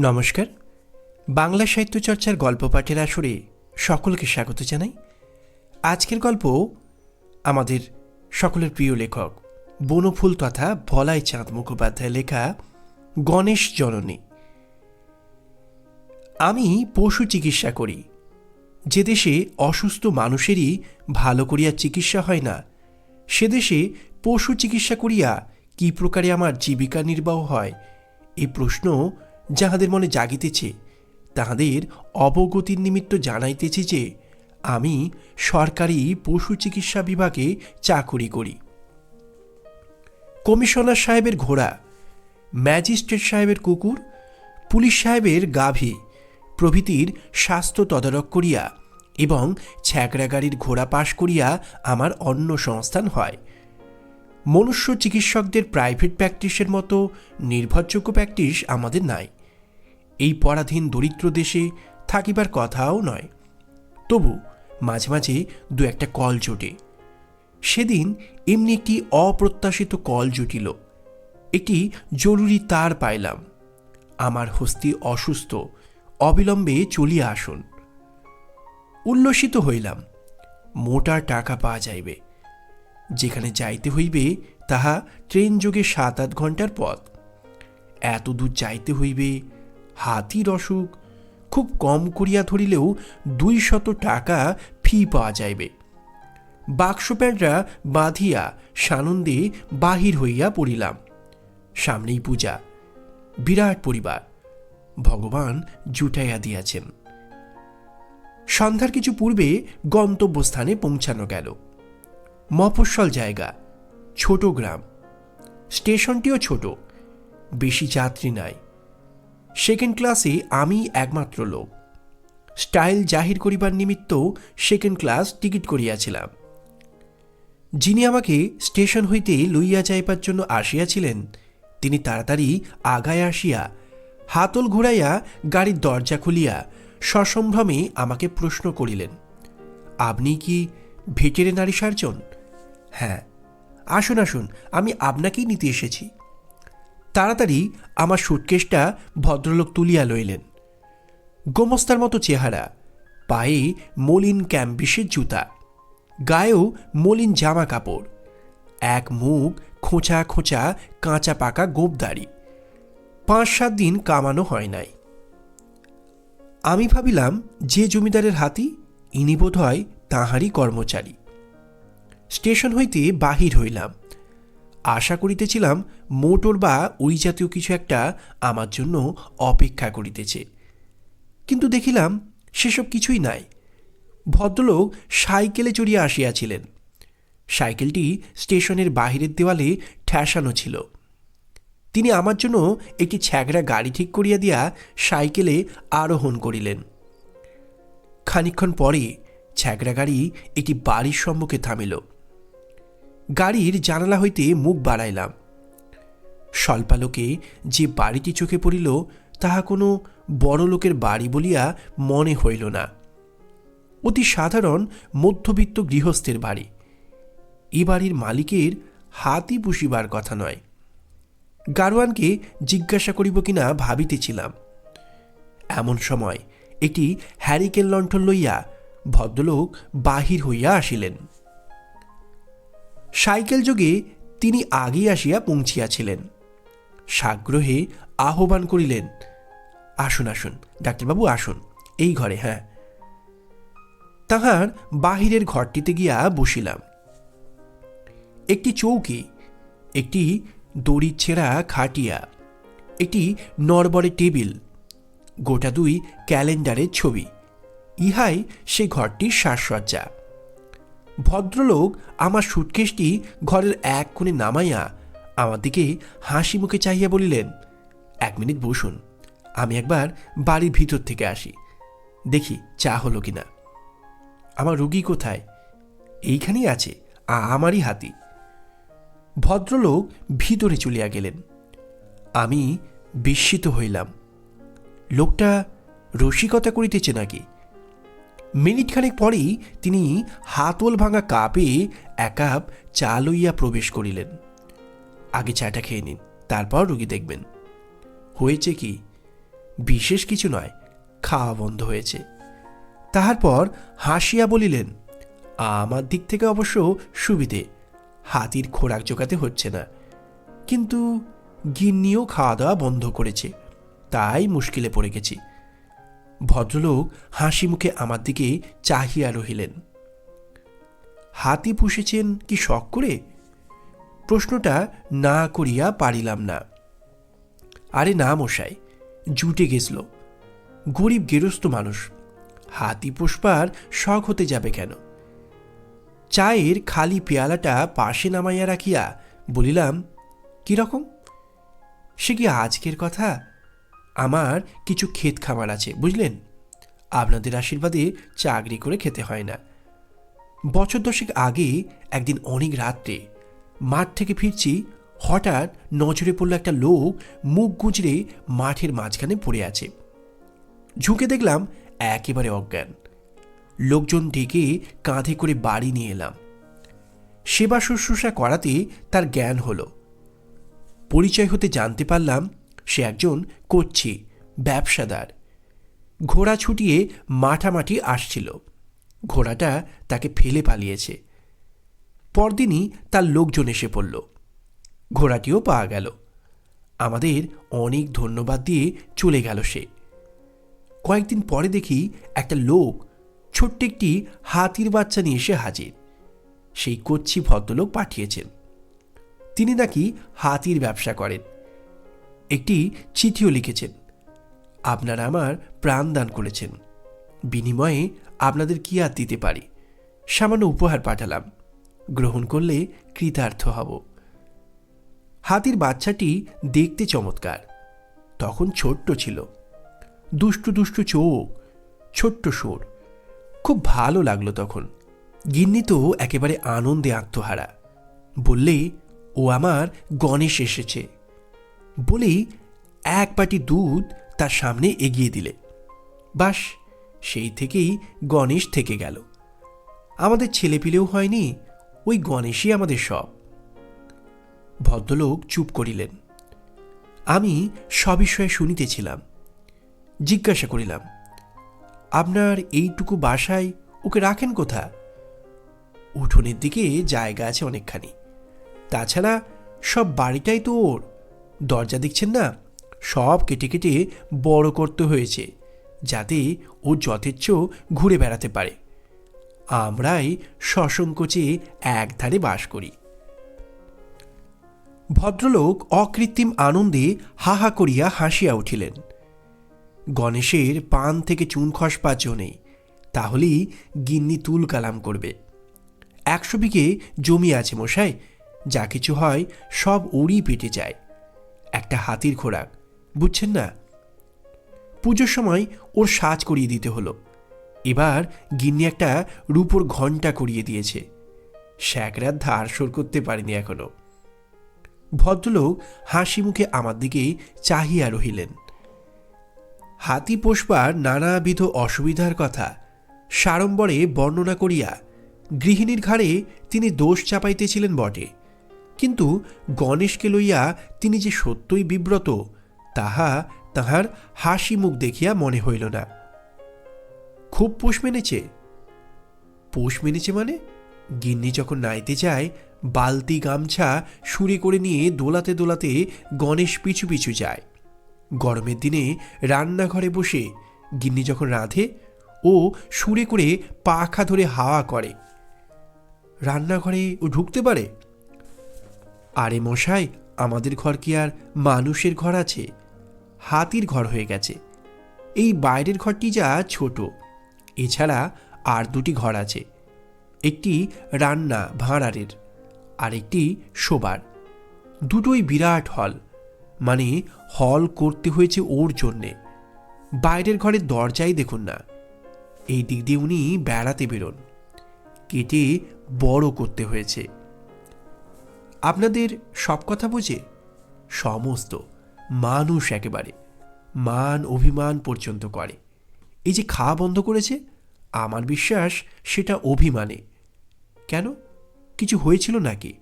নমস্কার। বাংলা সাহিত্য চর্চার গল্প পাঠের আসরে সকলকে স্বাগত জানাই। আজকের গল্প আমাদের সকলের প্রিয় লেখক, বনফুল তথা ভলাই চাঁদ মুখোপাধ্যায় লেখা গণেশ জননী। আমি পশু চিকিৎসা করি। যে দেশে অসুস্থ মানুষেরই ভালো করিয়া চিকিৎসা হয় না, সে দেশে পশু চিকিৎসা করিয়া কি প্রকারে আমার জীবিকা নির্বাহ হয় এই প্রশ্ন যাহাদের মনে জাগিতেছে, তাহাদের অবগতির নিমিত্ত জানাইতেছি যে, আমি সরকারি পশু চিকিৎসা বিভাগে চাকুরি করি। কমিশনার সাহেবের ঘোড়া, ম্যাজিস্ট্রেট সাহেবের কুকুর, পুলিশ সাহেবের গাভী প্রভৃতির স্বাস্থ্য তদারক করিয়া এবং ছ্যাকড়া গাড়ির ঘোড়া পাশ করিয়া আমার অন্য সংস্থান হয়। মনুষ্য চিকিৎসকদের প্রাইভেট প্র্যাকটিসের মতো নির্ভরযোগ্য প্র্যাকটিস আমাদের নাই। এই পরাধীন দরিদ্র দেশে থাকিবার কথাও নয়। তবু মাঝে মাঝে দু একটা কল জোটে। সেদিন এমনি একটি অপ্রত্যাশিত কল জুটিল। একটি জরুরি তার পাইলাম। আমার হস্তি অসুস্থ, অবিলম্বে চলিয়া আসুন। উল্লসিত হইলাম, মোটা টাকা পাওয়া যাইবে। যেখানে যাইতে হইবে, তাহা ট্রেন যোগে সাত আট ঘণ্টার পথ। এত দূর যাইতে হইবে হাতির অসুখ। খুব কম করিয়া ধরিলেও দুই শত টাকা ফি পাওয়া যাইবে। বাক্স প্যান্টরা বাঁধিয়া সানন্দে বাহির হইয়া পড়িলাম। সামনেই পূজা। বিরাট পরিবার। ভগবান জুটাইয়া দিয়াছেন। সন্ধ্যার কিছু পূর্বে গন্তব্যস্থানে পৌঁছানো গেল। মফস্বল জায়গা। ছোট গ্রাম। স্টেশনটিও ছোট। বেশি যাত্রী নাই। সেকেন্ড ক্লাসে আমি একমাত্র লোক। স্টাইল জাহির করিবার নিমিত্ত সেকেন্ড ক্লাস টিকিট করিয়াছিলাম। যিনি আমাকে স্টেশন হইতে লইয়া যাইবার জন্য আসিয়াছিলেন, তিনি তাড়াতাড়ি আগায় আসিয়া হাতল ঘুরাইয়া গাড়ির দরজা খুলিয়া সসম্ভ্রমে আমাকে প্রশ্ন করিলেন, আপনি কি ভেটেরিনারি সার্জন? হ্যাঁ। আসুন আসুন, আমি আপনাকেই নিতে এসেছি। তাড়াতাড়ি আমার সুটকেসটা ভদ্রলোক তুলিয়া লইলেন। গোমস্তার মতো চেহারা, পায়ে মলিন ক্যাম্বিসের জুতা, গায়েও মলিন জামা কাপড়, এক মুখ খোঁচা খোঁচা কাঁচা পাকা গোপদারি পাঁচ সাত দিন কামানো হয় নাই। আমি ভাবিলাম যে জমিদারের হাতি, ইনি বোধ হয় তাঁহারই কর্মচারী। স্টেশন হইতে বাহির হইলাম। আশা করিতেছিলাম মোটর বা ওই জাতীয় কিছু একটা আমার জন্য অপেক্ষা করিতেছে। কিন্তু দেখিলাম সেসব কিছুই নাই। ভদ্রলোক সাইকেলে চড়িয়া আসিয়াছিলেন। সাইকেলটি স্টেশনের বাহিরের দেওয়ালে ঠেসানো ছিল। তিনি আমার জন্য একটি ছ্যাগড়া গাড়ি ঠিক করিয়া দিয়া সাইকেলে আরোহণ করিলেন। খানিক্ষণ পরে ছ্যাগড়া গাড়ি একটি বাড়ির সম্মুখে থামিল। গাড়ির জানালা হইতে মুখ বাড়াইলাম। স্বল্পালোকে যে বাড়িটি চোখে পড়িল, তাহা কোনো বড় লোকের বাড়ি বলিয়া মনে হইল না। অতি সাধারণ মধ্যবিত্ত গৃহস্থের বাড়ি। এ বাড়ির মালিকের হাতি পুষিবার কথা নয়। গারোয়ানকে জিজ্ঞাসা করিব কিনা ভাবিতেছিলাম। এমন সময় একটি হ্যারিকেন লণ্ঠন লইয়া ভদ্রলোক বাহির হইয়া আসিলেন। সাইকেল যোগে তিনি আগেই আসিয়া পৌঁছিয়াছিলেন। সাগ্রহে আহ্বান করিলেন, আসুন আসুন, ডাক্তারবাবু, আসুন, এই ঘরে হ্যাঁ। তাহার বাহিরের ঘরটিতে গিয়া বসিলাম। একটি চৌকি, একটি দড়ি ছেঁড়া খাটিয়া, একটি নরবরে টেবিল, গোটা দুই ক্যালেন্ডারের ছবি, ইহাই সে ঘরটির সাজসজ্জা। ভদ্রলোক আমার সুটকেসটি ঘরের এক কোণে নামাইয়া আমার দিকে হাসি মুখে চাহিয়া বলিলেন, এক মিনিট বসুন, আমি একবার বাড়ির ভিতর থেকে আসি, দেখি চা হলো কিনা। আমার রুগী কোথায়? এইখানেই আছে আমারই হাতি। ভদ্রলোক ভিতরে চলিয়া গেলেন। আমি বিস্মিত হইলাম, লোকটা রসিকতা করিতেছে নাকি? মিনিটখানেক পরেই তিনি হাতল ভাঙা কাপে এক কাপ চা লইয়া প্রবেশ করিলেন। আগে চাটা খেয়ে নিন, তারপর রুগী দেখবেন। হয়েছে কি? বিশেষ কিছু নয়, খাওয়া বন্ধ হয়েছে। তাহার পর হাসিয়া বলিলেন, আমার দিক থেকে অবশ্য সুবিধে, হাতির খোরাক জোগাতে হচ্ছে না। কিন্তু গিন্নিও খাওয়া দাওয়া বন্ধ করেছে, তাই মুশকিলে পড়ে গেছি। ভদ্রলোক হাসি মুখে আমার দিকে চাহিয়া রহিলেন। হাতি পুষেছেন কি শখ করে? প্রশ্নটা না করিয়া পারিলাম না। আরে না মশাই, জুটে গেছিল। গরিব গেরস্ত মানুষ, হাতি পুষ্পার শখ হতে যাবে কেন? চায়ের খালি পেয়ালাটা পাশে নামাইয়া রাখিয়া বলিলাম কীরকম সে কি আজকের কথা? আমার কিছু ক্ষেত খামার আছে, বুঝলেন? আপনাদের আশীর্বাদে চাকরি করে খেতে হয় না। বছর দশেক আগে, একদিন অনেক রাত্রে, মাঠ থেকে ফিরছি, হঠাৎ নজরে পড়ল একটা লোক মুখ গুজরে মাঠের মাঝখানে পড়ে আছে। ঝুঁকে দেখলাম একেবারে অজ্ঞান। লোকজন ডেকে কাঁধে করে বাড়ি নিয়ে এলাম। সেবা শুশ্রূষা করাতে তার জ্ঞান হলো। পরিচয় হতে জানতে পারলাম সে একজন কচ্ছি, ব্যবসাদার। ঘোড়া ছুটিয়ে মাঠামাটি আসছিল। ঘোড়াটা তাকে ফেলে পালিয়েছে। পরদিনই তার লোকজন এসে পড়ল। ঘোড়াটিও পাওয়া গেল। আমাদের অনেক ধন্যবাদ দিয়ে চলে গেল সে। কয়েকদিন পরে দেখি একটা লোক ছোট্ট একটি হাতির বাচ্চা নিয়ে এসে হাজির। সেই কচ্ছি ভদ্রলোক পাঠিয়েছেন। তিনি নাকি হাতির ব্যবসা করেন। একটি চিঠিও লিখেছেন। আপনারা আমার প্রাণ দান করেছেন। বিনিময়ে আপনাদের কি আর দিতে পারি? সামান্য উপহার পাঠালাম। গ্রহণ করলে কৃতার্থ হব। হাতির বাচ্চাটি দেখতে চমৎকার। তখন ছোট্ট ছিল। দুষ্টু দুষ্টু চোখ, ছোট্ট সুর। খুব ভালো লাগল তখন। গিন্নি তো একেবারে আনন্দে আত্মহারা। বললে, ও আমার গণেশ এসেছে। বলেই এক বাটি দুধ তার সামনে এগিয়ে দিলে। বাস, সেই থেকেই গণেশ থেকে গেল। আমাদের ছেলেপিলেও হয়নি, ওই গণেশই আমাদের সব। ভদ্রলোক চুপ করিলেন। আমি সবিষয়ে শুনিতেছিলাম, জিজ্ঞাসা করিলাম, আপনার এইটুকু বাসায় ওকে রাখেন কোথা উঠোনের দিকে জায়গা আছে অনেকখানি। তাছাড়া সব বাড়িটাই তো ওর। দরজা দেখছেন না? সব কেটে কেটে বড় করতে হয়েছে, যাতে ও যথেচ্ছ ঘুরে বেড়াতে পারে। আমরাই সসংকোচে একধারে বাস করি। ভদ্রলোক অকৃত্রিম আনন্দে হা হা করিয়া হাসিয়া উঠিলেন। গণেশের পান থেকে চুন খসপা নেই, তাহলেই গিন্নি তুল কালাম করবে। একশো বিঘে জমি আছে মশাই, যা কিছু হয় সব ওরই পেটে যায়। একটা হাতির খোরাক, বুঝছেন না? পুজোর সময় ওর সাজ করিয়ে দিতে হলো। এবার গিন্নি একটা রূপোর ঘণ্টা করিয়ে দিয়েছে। শ্যাকরাত ধার সর করতে পারিনি এখনও। ভদ্রলোক হাসি মুখে আমার দিকে চাহিয়া রহিলেন। হাতি পোষবার নানাবিধ অসুবিধার কথা সাড়ম্বরে বর্ণনা করিয়া গৃহিণীর ঘাড়ে তিনি দোষ চাপাইতেছিলেন বটে। কিন্তু গণেশকে লইয়া তিনি যে সত্যই বিব্রত, তাহা তাহার হাসি মুখ দেখিয়া মনে হইল না। খুব পোষ মেনেছে। পোষ মেনেছে মানে? গিন্নি যখন নাইতে যায়, বালতি গামছা সুরে করে নিয়ে দোলাতে দোলাতে গণেশ পিছু পিছু যায়। গরমের দিনে রান্নাঘরে বসে গিন্নি যখন রাঁধে, ও সুরে করে পাখা ধরে হাওয়া করে। রান্নাঘরে ও ঢুকতে পারে? আরে মশাই, আমাদের ঘর কি আর মানুষের ঘর আছে? হাতির ঘর হয়ে গেছে। এই বাইরের ঘরটি যা ছোট। এছাড়া আর দুটি ঘর আছে। একটি রান্না ভাঁড়ারের আর একটি শোবার। দুটোই বিরাট হল। মানে হল করতে হয়েছে ওর জন্যে। বাইরের ঘরের দরজাই দেখুন না। এই দিক দিয়ে উনি বেড়াতে বেরোন। কেটে বড় করতে হয়েছে। আপনাদের সব কথা বোঝে সমস্ত মানুষ একেবারে মান অভিমান পর্যন্ত করে। এই যে খাওয়া বন্ধ করেছে, আমার বিশ্বাস সেটা অভিমানে। কেন? কিছু হয়েছিল নাকি?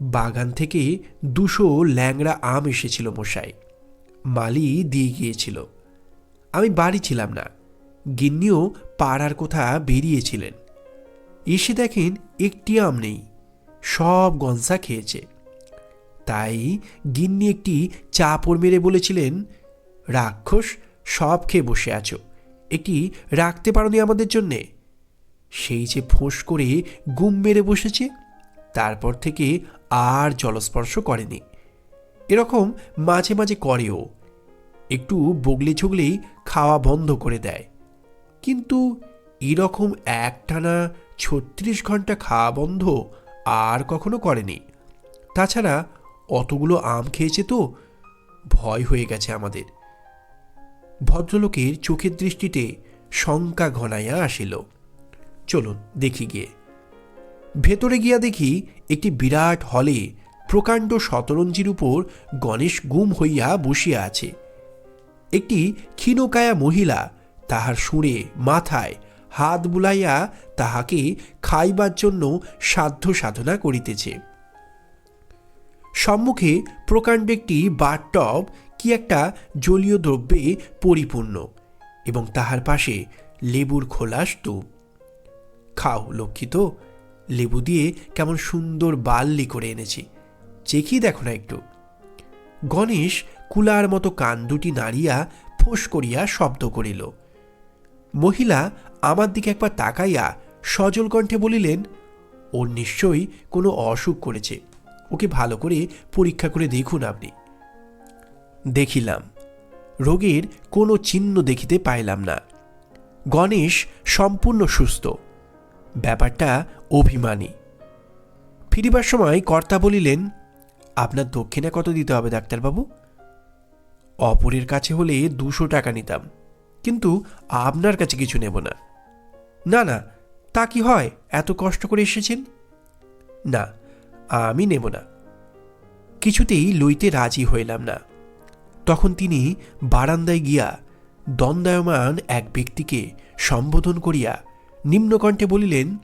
বাগান থেকে দুশো ল্যাংড়া আম এসেছিল মশাই মালি দিয়ে গিয়েছিল। আমি বাড়ি ছিলাম না। গিন্নিও পাড়ার কোথা বেরিয়েছিলেন। এসে দেখেন একটি আম নেই। সব গনসা খেয়েছে। তাই গিন্নি একটি চাপড় মেরে বলেছিলেন, রাক্ষস, সব খেয়ে বসে আছো। একটি রাখতে পারোনি আমাদের জন্যে। সেই যে ফোঁস করে গুম মেরে বসেছে, তারপর থেকে আর জলস্পর্শ করেনি। এরকম মাঝে মাঝে করেও, একটু বগলে ঝুগলেই খাওয়া বন্ধ করে দেয়। কিন্তু এরকম একটানা ছত্রিশ ঘণ্টা খাওয়া বন্ধ আর কখনো করেনি। তাছাড়া অতগুলো আম খেয়েছে তো, ভয় হয়ে গেছে আমাদের। ভদ্রলোকের চোখের দৃষ্টিতে শঙ্কা ঘনাইয়া আসিল। চলুন দেখি গিয়ে। ভেতরে গিয়া দেখি একটি বিরাট হলে প্রকাণ্ড শতরঞ্জির উপর গণেশ গুম হইয়া বসিয়া আছে। একটি ক্ষীণকায়া মহিলা তাহার সুরে মাথায় হাত বুলাইয়া তাহাকে খাইবার জন্য সাধ্য সাধনা করিতেছে। সম্মুখে প্রকাণ্ড একটি বাথটব কি একটা জলীয় দ্রব্যে পরিপূর্ণ এবং তাহার পাশে লেবুর খোলা স্তূপ। খাও, লক্ষ্মী তো, লেবু দিয়ে কেমন সুন্দর বাল্লি করে এনেছি। চেখি দেখো না একটু। গণেশ কুলার মতো কান দুটি নাড়িয়া ফোঁস করিয়া শব্দ করিল। মহিলা আমার দিকে একবার তাকাইয়া সজল কণ্ঠে বলিলেন ওর নিশ্চয়ই কোনো অসুখ করেছে। ওকে ভালো করে পরীক্ষা করে দেখুন আপনি। দেখিলাম। রোগের কোনো চিহ্ন দেখিতে পাইলাম না। গণেশ সম্পূর্ণ সুস্থ। ব্যাপারটা অভিমানী। ফিরিবার সময় কর্তা বলিলেন, আপনার দক্ষিণা কত দিতে হবে ডাক্তারবাবু? অপরের কাছে হলে দুশো টাকা নিতাম। কিন্তু আপনার কাছে কিছু নেব না। না না, তা কি হয়? এত কষ্ট করে এসেছেন? না, আমি নেব না। কিছুতেই লইতে রাজি হইলাম না। তখন তিনি বারান্দায় গিয়া দণ্ডায়মান এক ব্যক্তিকে সম্বোধন করিয়া নিম্নকণ্ঠে বলিলেন,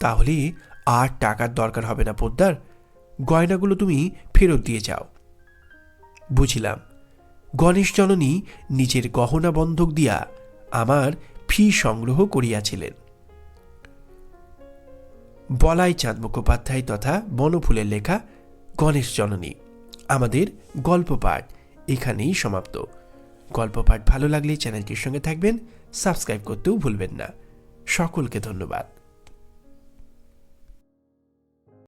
তাহলে আর টাকার দরকার হবে না পোদ্দার। গয়নাগুলো তুমি ফেরত দিয়ে যাও। বুঝিলাম গণেশ জননী নিজের গহনা বন্ধক দিয়া আমার ফি সংগ্রহ করিয়াছিলেন। বলাই চাঁদ মুখোপাধ্যায় তথা বনফুলের লেখা গণেশ জননী, আমাদের গল্প পাঠ এখানেই সমাপ্ত। গল্প পাঠ ভালো লাগলে চ্যানেলটির সঙ্গে থাকবেন, সাবস্ক্রাইব করতেও ভুলবেন না। সকলকে ধন্যবাদ।